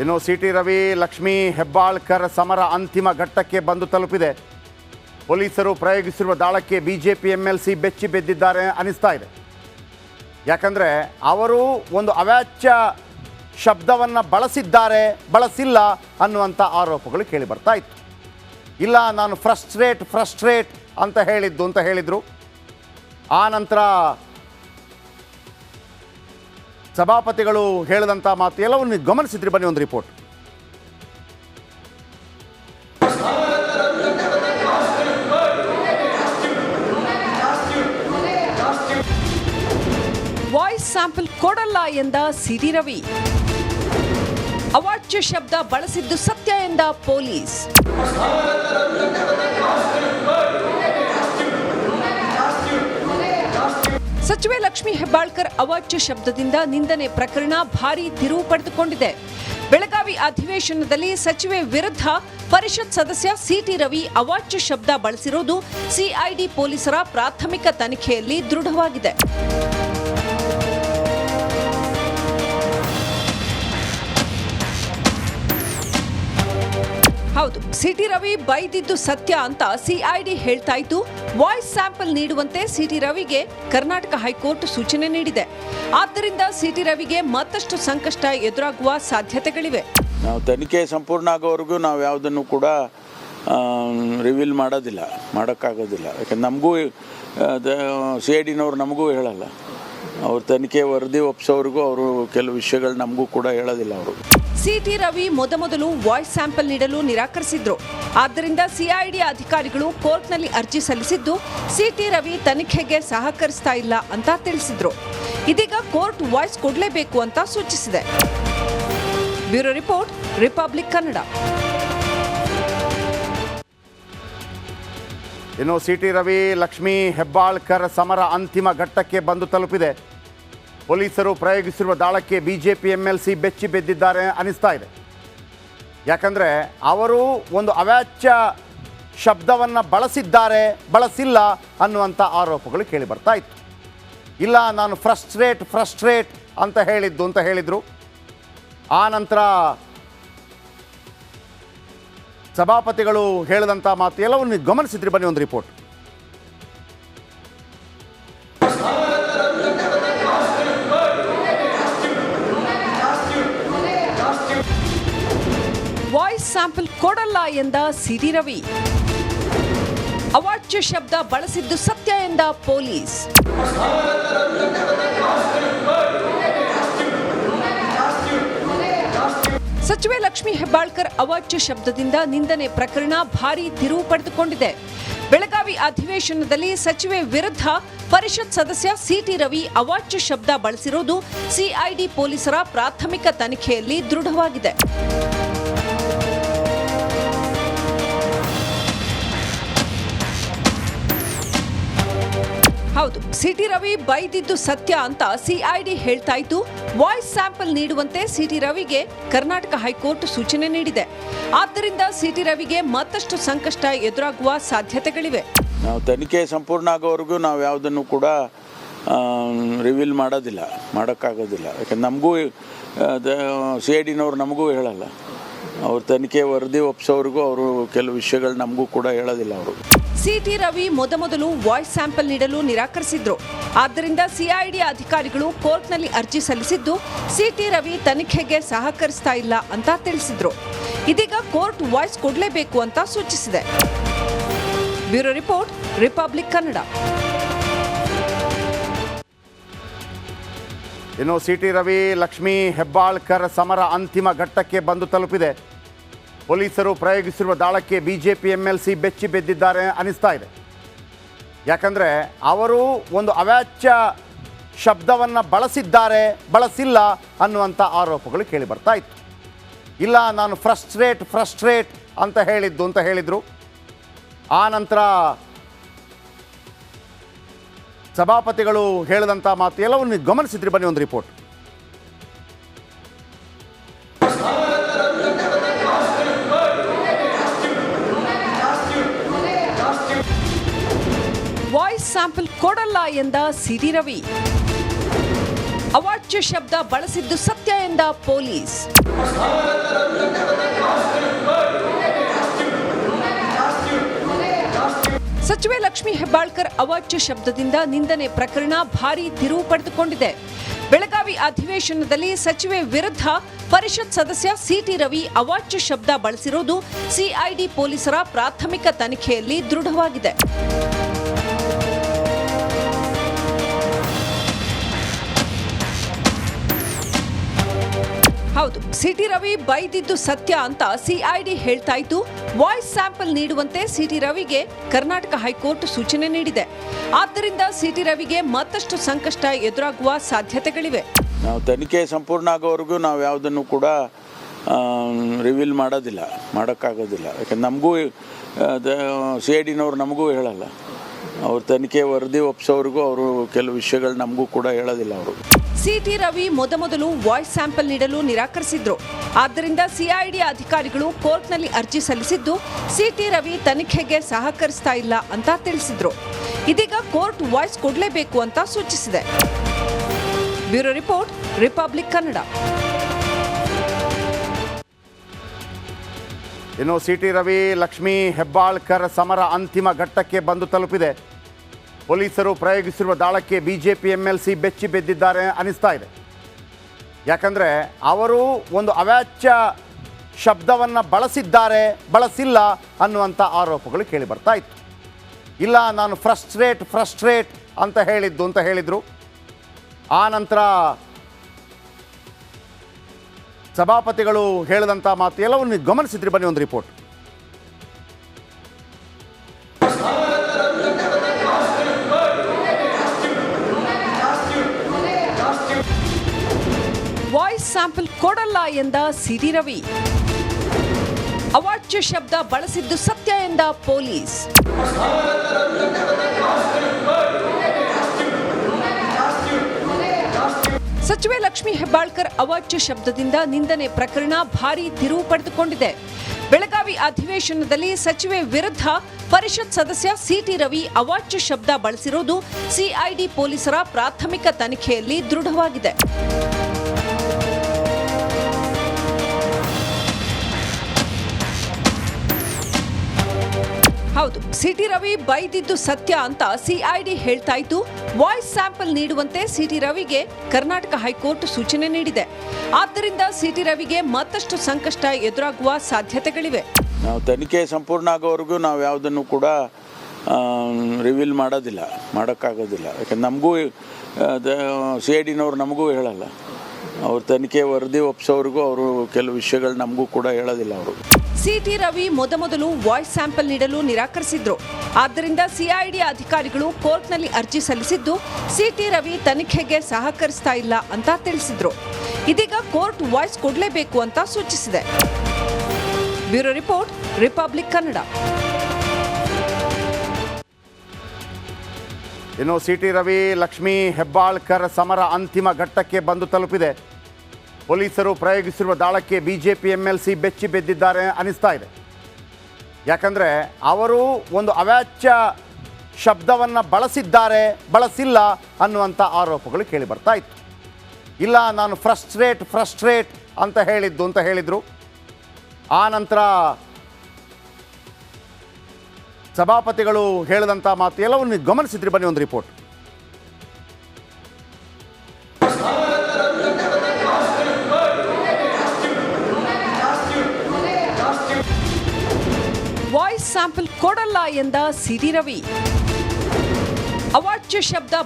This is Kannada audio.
ಇನ್ನು ಸಿ ಟಿ ರವಿ ಲಕ್ಷ್ಮೀ ಹೆಬ್ಬಾಳ್ಕರ್ ಸಮರ ಅಂತಿಮ ಘಟ್ಟಕ್ಕೆ ಬಂದು ತಲುಪಿದೆ. ಪೊಲೀಸರು ಪ್ರಯೋಗಿಸಿರುವ ದಾಳಕ್ಕೆ ಬಿಜೆಪಿ ಎಂ ಎಲ್ ಸಿ ಬೆಚ್ಚಿ ಬೆದ್ದಿದ್ದಾರೆ ಅನಿಸ್ತಾ ಇದೆ. ಯಾಕಂದರೆ ಅವರು ಒಂದು ಅವ್ಯಾಚ್ಯ ಶಬ್ದವನ್ನು ಬಳಸಿದ್ದಾರೆ, ಬಳಸಿಲ್ಲ ಅನ್ನುವಂಥ ಆರೋಪಗಳು ಕೇಳಿ ಬರ್ತಾ ಇತ್ತು. ಇಲ್ಲ, ನಾನು ಫ್ರಸ್ಟ್ರೇಟ್ ಫ್ರಸ್ಟ್ರೇಟ್ ಅಂತ ಹೇಳಿದ್ದು ಅಂತ ಹೇಳಿದರು. ಆ ನಂತರ ಸಭಾಪತಿಗಳು ಹೇಳಿದಂಥ ಮಾತು ಎಲ್ಲವನ್ನು ಗಮನಿಸಿದ್ರಿ. ಬನ್ನಿ ಒಂದು ರಿಪೋರ್ಟ್. ವಾಯ್ಸ್ ಸ್ಯಾಂಪಲ್ ಕೊಡಲ್ಲ ಎಂದ ಸಿರಿ ರವಿ. ಅವಾಚ್ಯ ಶಬ್ದ ಬಳಸಿದ್ದು ಸತ್ಯ ಎಂದ ಪೊಲೀಸ್. ಸಚಿವೆ ಲಕ್ಷ್ಮಿ ಹೆಬ್ಬಾಳ್ಕರ್ ಅವಾಚ್ಯ ಶಬ್ದದಿಂದ ನಿಂದನೆ ಪ್ರಕರಣ ಭಾರೀ ತಿರುವು ಪಡೆದುಕೊಂಡಿದೆ. ಬೆಳಗಾವಿ ಅಧಿವೇಶನದಲ್ಲಿ ಸಚಿವೆ ವಿರುದ್ಧ ಪರಿಷತ್ ಸದಸ್ಯ ಸಿಟಿ ರವಿ ಅವಾಚ್ಯ ಶಬ್ದ ಬಳಸಿರುವುದು ಸಿಐಡಿ ಪೊಲೀಸರ ಪ್ರಾಥಮಿಕ ತನಿಖೆಯಲ್ಲಿ ದೃಢವಾಗಿದೆ. ಹೌದು, ಸಿಟಿ ರವಿ ಬೈದಿದ್ದು ಸತ್ಯ ಅಂತ ಸಿಐಡಿ ಹೇಳ್ತಾ ಇತ್ತು ವಾಯ್ಸ್ ಸ್ಯಾಂಪಲ್ ನೀಡುವಂತೆ ಸಿಟಿ ರವಿಗೆ ಕರ್ನಾಟಕ ಹೈಕೋರ್ಟ್ ಸೂಚನೆ ನೀಡಿದೆ. ಆದ್ದರಿಂದ ಸಿಟಿ ರವಿಗೆ ಮತ್ತಷ್ಟು ಸಂಕಷ್ಟ ಎದುರಾಗುವ ಸಾಧ್ಯತೆಗಳಿವೆ. ನಾವು ತನಿಖೆ ಸಂಪೂರ್ಣ ಆಗೋವರೆಗೂ ನಾವು ಯಾವುದನ್ನು ಕೂಡ ರಿವೀಲ್ ಮಾಡೋದಿಲ್ಲ, ಮಾಡೋಕ್ಕಾಗೋದಿಲ್ಲ. ಯಾಕಂದ್ರೆ ನಮಗೂ ಸಿ ಐ ಡಿನವ್ರು ನಮಗೂ ಹೇಳಲ್ಲ. ಅವ್ರ ತನಿಖೆ ವರದಿ ಒಪ್ಸೋವರೆಗೂ ಅವರು ಕೆಲವು ವಿಷಯಗಳು ನಮಗೂ ಕೂಡ ಹೇಳೋದಿಲ್ಲ ಅವರು. ಸಿಟಿ ರವಿ ಮೊದಮೊದಲು ವಾಯ್ಸ್ ಸ್ಯಾಂಪಲ್ ನೀಡಲು ನಿರಾಕರಿಸಿದ್ರು. ಆದ್ದರಿಂದ ಸಿಐಡಿ ಅಧಿಕಾರಿಗಳು ಕೋರ್ಟ್ನಲ್ಲಿ ಅರ್ಜಿ ಸಲ್ಲಿಸಿದ್ದು ಸಿಟಿ ರವಿ ತನಿಖೆಗೆ ಸಹಕರಿಸ್ತಾ ಇಲ್ಲ ಅಂತ ತಿಳಿಸಿದ್ರು. ಇದೀಗ ಕೋರ್ಟ್ ವಾಯ್ಸ್ ಕೊಡಲೇಬೇಕು ಅಂತ ಸೂಚಿಸಿದೆ. Bureau report Republic Kannada. ಇನ್ನು ಸಿ ಟಿ ರವಿ ಲಕ್ಷ್ಮೀ ಹೆಬ್ಬಾಳ್ಕರ್ ಸಮರ ಅಂತಿಮ ಘಟ್ಟಕ್ಕೆ ಬಂದು ತಲುಪಿದೆ. ಪೊಲೀಸರು ಪ್ರಯೋಗಿಸಿರುವ ದಾಳಕ್ಕೆ ಬಿಜೆಪಿ ಎಂ ಎಲ್ ಸಿ ಬೆಚ್ಚಿ ಬಿದ್ದಿದ್ದಾರೆ ಅನಿಸ್ತಾ ಇದೆ. ಯಾಕಂದರೆ ಅವರು ಒಂದು ಅವ್ಯಾಚ್ಯ ಶಬ್ದವನ್ನು ಬಳಸಿದ್ದಾರೆ, ಬಳಸಿಲ್ಲ ಅನ್ನುವಂಥ ಆರೋಪಗಳು ಕೇಳಿ ಬರ್ತಾ ಇತ್ತು. ಇಲ್ಲ, ನಾನು ಫ್ರಸ್ಟ್ರೇಟ್ ಫ್ರಸ್ಟ್ರೇಟ್ ಅಂತ ಹೇಳಿದ್ದು ಅಂತ ಹೇಳಿದರು. ಆ ನಂತರ ಸಭಾಪತಿಗಳು ಹೇಳಿದಂಥ ಮಾತು ಎಲ್ಲವನ್ನು ಗಮನಿಸಿದ್ರಿ ಬನ್ನಿ ಒಂದು ರಿಪೋರ್ಟ್. ಸ್ಯಾಂಪಲ್ ಕೊಡಲ್ಲ ಎಂದ ಸಿಟಿ ರವಿ. ಅವಾಚ್ಯ ಶಬ್ದ ಬಳಸಿದ್ದು ಸತ್ಯ ಎಂದ ಪೊಲೀಸ್. ಸಚಿವೆ ಲಕ್ಷ್ಮಿ ಹೆಬ್ಬಾಳ್ಕರ್ ಅವಾಚ್ಯ ಶಬ್ದದಿಂದ ನಿಂದನೆ ಪ್ರಕರಣ ಭಾರೀ ತಿರುವು ಪಡೆದುಕೊಂಡಿದೆ. ಬೆಳಗಾವಿ ಅಧಿವೇಶನದಲ್ಲಿ ಸಚಿವೆ ವಿರುದ್ಧ ಪರಿಷತ್ ಸದಸ್ಯ ಸಿಟಿ ರವಿ ಅವಾಚ್ಯ ಶಬ್ದ ಬಳಸಿರುವುದು ಸಿಐಡಿ ಪೊಲೀಸರ ಪ್ರಾಥಮಿಕ ತನಿಖೆಯಲ್ಲಿ ದೃಢವಾಗಿದೆ. ಹೌದು, ಸಿಟಿ ರವಿ ಬೈದಿದ್ದು ಸತ್ಯ ಅಂತ ಸಿಐಡಿ ಹೇಳ್ತಾ ಇತ್ತು ವಾಯ್ಸ್ ಸ್ಯಾಂಪಲ್ ನೀಡುವಂತೆ ಸಿಟಿ ರವಿಗೆ ಕರ್ನಾಟಕ ಹೈಕೋರ್ಟ್ ಸೂಚನೆ ನೀಡಿದೆ. ಆದ್ದರಿಂದ ಸಿಟಿ ರವಿಗೆ ಮತ್ತಷ್ಟು ಸಂಕಷ್ಟ ಎದುರಾಗುವ ಸಾಧ್ಯತೆಗಳಿವೆ. ನಾವು ತನಿಖೆ ಸಂಪೂರ್ಣ ಆಗೋವರೆಗೂ ನಾವು ಯಾವುದನ್ನು ಕೂಡ ರಿವೀಲ್ ಮಾಡೋದಿಲ್ಲ, ಮಾಡೋಕ್ಕಾಗೋದಿಲ್ಲ. ಯಾಕಂದ್ರೆ ನಮಗೂ ಸಿ ಐ ಡಿನವ್ರು ನಮಗೂ ಹೇಳಲ್ಲ. ಅವ್ರ ತನಿಖೆ ವರದಿ ಒಪ್ಪಿಸೋರಿಗೂ ಅವರು ಕೆಲವು ವಿಷಯಗಳು ನಮಗೂ ಕೂಡ ಹೇಳೋದಿಲ್ಲ ಅವರು. ಸಿಟಿ ರವಿ ಮೊದಮೊದಲು ವಾಯ್ಸ್ ಸ್ಯಾಂಪಲ್ ನೀಡಲು ನಿರಾಕರಿಸಿದ್ರು. ಆದ್ದರಿಂದ ಸಿಐಡಿ ಅಧಿಕಾರಿಗಳು ಕೋರ್ಟ್ನಲ್ಲಿ ಅರ್ಜಿ ಸಲ್ಲಿಸಿದ್ದು, ಸಿಟಿ ರವಿ ತನಿಖೆಗೆ ಸಹಕರಿಸ್ತಾ ಇಲ್ಲ ಅಂತ ತಿಳಿಸಿದ್ರು. ಇದೀಗ ಕೋರ್ಟ್ ವಾಯ್ಸ್ ಕೊಡಲೇಬೇಕು ಅಂತ ಸೂಚಿಸಿದೆ. Bureau report, Republic Kannada. ಇನ್ನು ಸಿಟಿ ರವಿ ಲಕ್ಷ್ಮೀ ಹೆಬ್ಬಾಳ್ಕರ್ ಸಮರ ಅಂತಿಮ ಘಟ್ಟಕ್ಕೆ ಬಂದು ತಲುಪಿದೆ. ಪೊಲೀಸರು ಪ್ರಯೋಗಿಸಿರುವ ದಾಳಕ್ಕೆ ಬಿಜೆಪಿ ಎಂ ಎಲ್ ಸಿ ಬೆಚ್ಚಿ ಬಿದ್ದಿದ್ದಾರೆ ಅನಿಸ್ತಾ ಇದೆ. ಯಾಕಂದರೆ ಅವರು ಒಂದು ಅವ್ಯಾಚ್ಯ ಶಬ್ದವನ್ನು ಬಳಸಿದ್ದಾರೆ, ಬಳಸಿಲ್ಲ ಅನ್ನುವಂಥ ಆರೋಪಗಳು ಕೇಳಿ ಬರ್ತಾ ಇತ್ತು. ಇಲ್ಲ, ನಾನು ಫ್ರಸ್ಟ್ರೇಟ್ ಫ್ರಸ್ಟ್ರೇಟ್ ಅಂತ ಹೇಳಿದ್ದು ಅಂತ ಹೇಳಿದರು. ಆ ನಂತರ ಸಭಾಪತಿಗಳು ಹೇಳಿದಂಥ ಮಾತು ಎಲ್ಲವನ್ನು ಗಮನಿಸಿದ್ರಿ ಬನ್ನಿ ಒಂದು ರಿಪೋರ್ಟ್. ವಾಯ್ಸ್ ಸ್ಯಾಂಪಲ್ ಕೊಡಲ್ಲ ಎಂದ ಸಿರಿ ರವಿ. ಅವಾಚ್ಯ ಶಬ್ದ ಬಳಸಿದ್ದು ಸತ್ಯ ಎಂದ ಪೊಲೀಸ್. ಸಚಿವೆ ಲಕ್ಷ್ಮಿ ಹೆಬ್ಬಾಳ್ಕರ್ ಅವಾಚ್ಯ ಶಬ್ದದಿಂದ ನಿಂದನೆ ಪ್ರಕರಣ ಭಾರೀ ತಿರುವು ಪಡೆದುಕೊಂಡಿದೆ. ಬೆಳಗಾವಿ ಅಧಿವೇಶನದಲ್ಲಿ ಸಚಿವೆ ವಿರುದ್ಧ ಪರಿಷತ್ ಸದಸ್ಯ ಸಿಟಿ ರವಿ ಅವಾಚ್ಯ ಶಬ್ದ ಬಳಸಿರುವುದು ಸಿಐಡಿ ಪೊಲೀಸರ ಪ್ರಾಥಮಿಕ ತನಿಖೆಯಲ್ಲಿ ದೃಢವಾಗಿದೆ. ಹೌದು. ಸಿಟಿ ರವಿ ಬೈದಿದ್ದು ಸತ್ಯ ಅಂತ ಸಿಐಡಿ ಹೇಳ್ತಾ ಇತ್ತು ವಾಯ್ಸ್ ಸ್ಯಾಂಪಲ್ ನೀಡುವಂತೆ ಸಿಟಿ ರವಿಗೆ ಕರ್ನಾಟಕ ಹೈಕೋರ್ಟ್ ಸೂಚನೆ ನೀಡಿದೆ. ಆದ್ದರಿಂದ ಸಿಟಿ ರವಿಗೆ ಮತ್ತಷ್ಟು ಸಂಕಷ್ಟ ಎದುರಾಗುವ ಸಾಧ್ಯತೆಗಳಿವೆ. ನಾವು ತನಿಖೆ ಸಂಪೂರ್ಣ ಆಗೋವರೆಗೂ ನಾವು ಯಾವುದನ್ನು ಕೂಡ ರಿವೀಲ್ ಮಾಡೋದಿಲ್ಲ, ಮಾಡೋಕ್ಕಾಗೋದಿಲ್ಲ. ಯಾಕಂದ್ರೆ ನಮಗೂ ಸಿ ಐ ಡಿನವ್ರು ನಮಗೂ ಹೇಳಲ್ಲ. ಅವ್ರ ತನಿಖೆ ವರದಿ ಒಪ್ಸೋವ್ರಿಗೂ ಅವರು ಕೆಲವು ವಿಷಯಗಳು ನಮಗೂ ಕೂಡ ಹೇಳೋದಿಲ್ಲ ಅವರು. ಸಿಟಿ ರವಿ ಮೊದಮೊದಲು ವಾಯ್ಸ್ ಸ್ಯಾಂಪಲ್ ನೀಡಲು ನಿರಾಕರಿಸಿದ್ರು. ಆದ್ದರಿಂದ ಸಿಐಡಿ ಅಧಿಕಾರಿಗಳು ಕೋರ್ಟ್ನಲ್ಲಿ ಅರ್ಜಿ ಸಲ್ಲಿಸಿದ್ದು, ಸಿಟಿ ರವಿ ತನಿಖೆಗೆ ಸಹಕರಿಸ್ತಾ ಇಲ್ಲ ಅಂತ ತಿಳಿಸಿದ್ರು. ಇದೀಗ ಕೋರ್ಟ್ ವಾಯ್ಸ್ ಕೊಡಲೇಬೇಕು ಅಂತ ಸೂಚಿಸಿದೆ. Bureau report, Republic Kannada. ಇನ್ನು ಸಿಟಿ ರವಿ ಲಕ್ಷ್ಮೀ ಹೆಬ್ಬಾಳ್ಕರ್ ಸಮರ ಅಂತಿಮ ಘಟ್ಟಕ್ಕೆ ಬಂದು ತಲುಪಿದೆ. ಪೊಲೀಸರು ಪ್ರಯೋಗಿಸಿರುವ ದಾಳಕ್ಕೆ ಬಿಜೆಪಿ ಎಂ ಎಲ್ ಸಿ ಬೆಚ್ಚಿ ಬಿದ್ದಿದ್ದಾರೆ ಅನಿಸ್ತಾ ಇದೆ. ಯಾಕಂದರೆ ಅವರು ಒಂದು ಅವ್ಯಾಚ್ಯ ಶಬ್ದವನ್ನು ಬಳಸಿದ್ದಾರೆ, ಬಳಸಿಲ್ಲ ಅನ್ನುವಂಥ ಆರೋಪಗಳು ಕೇಳಿ ಬರ್ತಾ ಇತ್ತು. ಇಲ್ಲ, ನಾನು ಫ್ರಸ್ಟ್ರೇಟ್ ಫ್ರಸ್ಟ್ರೇಟ್ ಅಂತ ಹೇಳಿದ್ದು ಅಂತ ಹೇಳಿದರು. ಆ ನಂತರ ಸಭಾಪತಿಗಳು ಹೇಳಿದಂಥ ಮಾತು ಎಲ್ಲವನ್ನು ಗಮನಿಸಿದ್ರಿ ಬನ್ನಿ ಒಂದು ರಿಪೋರ್ಟ್. ಸ್ಯಾಂಪಲ್ ಕೊಡಲ್ಲ ಎಂದ ಸಿಟಿ ರವಿ. ಅವಾಚ್ಯ ಶಬ್ದ ಬಳಸಿದ್ದು ಸತ್ಯ ಎಂದ ಪೊಲೀಸ್. ಸಚಿವೆ ಲಕ್ಷ್ಮಿ ಹೆಬ್ಬಾಳ್ಕರ್ ಅವಾಚ್ಯ ಶಬ್ದದಿಂದ ನಿಂದನೆ ಪ್ರಕರಣ ಭಾರೀ ತಿರುವು ಪಡೆದುಕೊಂಡಿದೆ. ಬೆಳಗಾವಿ ಅಧಿವೇಶನದಲ್ಲಿ ಸಚಿವೆ ವಿರುದ್ಧ ಪರಿಷತ್ ಸದಸ್ಯ ಸಿಟಿ ರವಿ ಅವಾಚ್ಯ ಶಬ್ದ ಬಳಸಿರುವುದು ಸಿಐಡಿ ಪೊಲೀಸರ ಪ್ರಾಥಮಿಕ ತನಿಖೆಯಲ್ಲಿ ದೃಢವಾಗಿದೆ. ಹೌದು, ಸಿಟಿ ರವಿ ಬೈದಿದ್ದು ಸತ್ಯ ಅಂತ ಸಿಐಡಿ ಹೇಳ್ತಾ ಇತ್ತು ವಾಯ್ಸ್ ಸ್ಯಾಂಪಲ್ ನೀಡುವಂತೆ ಸಿಟಿ ರವಿಗೆ ಕರ್ನಾಟಕ ಹೈಕೋರ್ಟ್ ಸೂಚನೆ ನೀಡಿದೆ. ಆದ್ದರಿಂದ ಸಿಟಿ ರವಿಗೆ ಮತ್ತಷ್ಟು ಸಂಕಷ್ಟ ಎದುರಾಗುವ ಸಾಧ್ಯತೆಗಳಿವೆ. ನಾವು ತನಿಖೆ ಸಂಪೂರ್ಣ ಆಗೋವರೆಗೂ ನಾವು ಯಾವುದನ್ನು ಕೂಡ ರಿವೀಲ್ ಮಾಡೋದಿಲ್ಲ, ಮಾಡೋಕ್ಕಾಗೋದಿಲ್ಲ. ಯಾಕಂದ್ರೆ ನಮಗೂ ಸಿ ಐ ಡಿನವ್ರು ನಮಗೂ ಹೇಳಲ್ಲ. ಅವ್ರ ತನಿಖೆ ವರದಿ ಒಪ್ಪಿಸೋರಿಗೂ ಅವರು ಕೆಲವು ವಿಷಯಗಳು ನಮಗೂ ಕೂಡ ಹೇಳೋದಿಲ್ಲ ಅವರು. ಸಿಟಿ ರವಿ ಮೊದಮೊದಲು ವಾಯ್ಸ್ ಸ್ಯಾಂಪಲ್ ನೀಡಲು ನಿರಾಕರಿಸಿದ್ರು. ಆದ್ದರಿಂದ ಸಿಐಡಿ ಅಧಿಕಾರಿಗಳು ಕೋರ್ಟ್ನಲ್ಲಿ ಅರ್ಜಿ ಸಲ್ಲಿಸಿದ್ದು ಸಿಟಿ ರವಿ ತನಿಖೆಗೆ ಸಹಕರಿಸ್ತಾ ಇಲ್ಲ ಅಂತ ತಿಳಿಸಿದ್ರು. ಇದೀಗ ಕೋರ್ಟ್ ವಾಯ್ಸ್ ಕೊಡಲೇಬೇಕು ಅಂತ ಸೂಚಿಸಿದೆ. Bureau report, Republic Kannada. ಇನ್ನು ಸಿ ಟಿ ರವಿ ಲಕ್ಷ್ಮೀ ಹೆಬ್ಬಾಳ್ಕರ್ ಸಮರ ಅಂತಿಮ ಘಟ್ಟಕ್ಕೆ ಬಂದು ತಲುಪಿದೆ. ಪೊಲೀಸರು ಪ್ರಯೋಗಿಸಿರುವ ದಾಳಕ್ಕೆ ಬಿಜೆಪಿ ಎಂ ಎಲ್ ಸಿ ಬೆಚ್ಚಿ ಬೆದ್ದಿದ್ದಾರೆ ಅನಿಸ್ತಾ ಇದೆ. ಯಾಕಂದರೆ ಅವರು ಒಂದು ಅವ್ಯಾಚ್ಯ ಶಬ್ದವನ್ನು ಬಳಸಿದ್ದಾರೆ, ಬಳಸಿಲ್ಲ ಅನ್ನುವಂಥ ಆರೋಪಗಳು ಕೇಳಿ ಬರ್ತಾ ಇತ್ತು. ಇಲ್ಲ, ನಾನು ಫ್ರಸ್ಟ್ರೇಟ್ ಫ್ರಸ್ಟ್ರೇಟ್ ಅಂತ ಹೇಳಿದ್ದು ಅಂತ ಹೇಳಿದರು. ಆ ನಂತರ ಸಭಾಪತಿಗಳು ಹೇಳಿದಂಥ ಮಾತು ಎಲ್ಲವನ್ನು ಗಮನಿಸಿದ್ರಿ? ಬನ್ನಿ ಒಂದು ರಿಪೋರ್ಟ್ ವಾಯ್ಸ್ ಸ್ಯಾಂಪಲ್ ಕೊಡಲ್ಲ ಎಂದ ಸಿರಿ ರವಿ ಅವಾಚ್ಯ ಶಬ್ದ